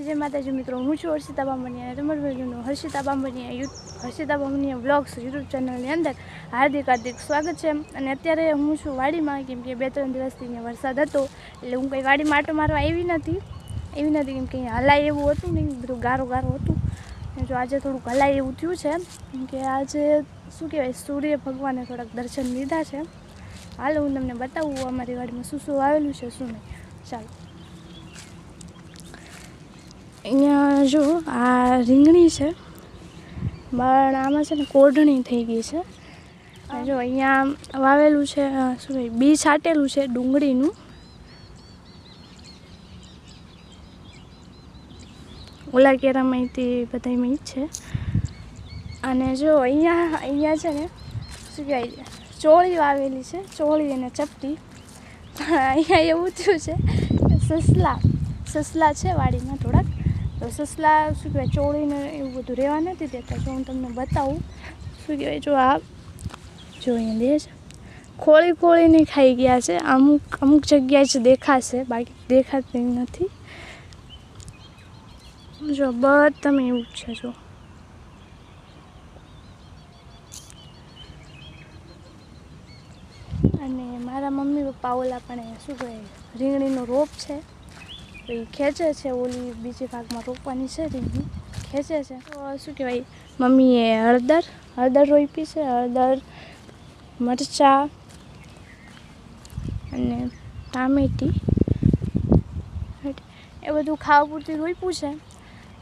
જય માતાજી મિત્રો, હું છું હર્ષિતા બામણી અને તમારું વેલ્યુનું Harshita Bamani youth Harshita Bamani vlogs YouTube ચેનલની અંદર હાર્દિક હાર્દિક સ્વાગત છે. અને અત્યારે હું છું વાડીમાં, કેમ કે બે ત્રણ દિવસથી અહીંયા વરસાદ હતો, એટલે હું કંઈ વાડીમાં આટો મારવા આવી નથી. એવી નથી કેમ કે હલાય એવું હતું નહીં, બધું ગારો ગારો હતું. જો આજે થોડુંક હલાય એવું થયું છે. કેમ કે આજે શું કહેવાય, સૂર્ય ભગવાને થોડાક દર્શન લીધા છે. હાલ હું તમને બતાવું અમારી વાડીમાં શું શું આવેલું છે, શું નહીં. ચાલો. અહીંયા જો, આ રીંગણી છે. પણ આમાં છે ને કોઢણી થઈ ગઈ છે. જો અહીંયા વાવેલું છે શું કહે બી છાંટેલું છે ડુંગળીનું. ઓલા કેરામાંથી બધામાં ઈ જ છે. અને જો અહીંયા અહીંયા છે ને, શું કહેવાય, ચોળી વાવેલી છે, ચોળી અને ચપટી. અહીંયા એવું થયું છે સસલા સસલા છે વાડીમાં થોડાક. તો સસલા શું કહેવાય, ચોળીને એવું બધું રહેવા નથી દેતા જો હું તમને બતાવું. શું કહેવાય, જો આ જોઈને દે છે. ખોળી ખોળીને ખાઈ ગયા છે. અમુક અમુક જગ્યાએ જ દેખાશે, બાકી દેખાતી નથી. જો બધ તમે એવું છે, જો. અને મારા મમ્મી પપ્પા ઓલા પણ શું કહે રીંગણીનો રોપ છે. ખેંચે છે, ઓલી બીજી ભાગમાં રોપવાની છે રીંગી. ખેંચે છે. તો શું કહેવાય, મમ્મીએ હળદર હળદર રોપી છે, હળદર, મરચાં અને ટામેટી. એ બધું ખાવા પૂરતી રોપ્યું છે.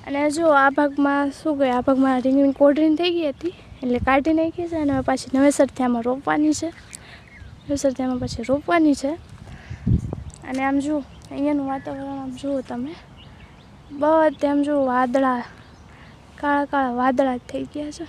અને જો આ ભાગમાં શું કહે આ ભાગમાં રીંગણી કોલ્ડ્રિંક થઈ ગઈ હતી, એટલે કાઢી નાખી છે અને પાછી નવેસરથી આમાં રોપવાની છે. નવેસરથી આમાં પછી રોપવાની છે. અને આમ જુઓ અહીંયાનું વાતાવરણ આમ જુઓ તમે બધે આમ જુઓ વાદળા, કાળા કાળા વાદળા જ થઈ ગયા છે.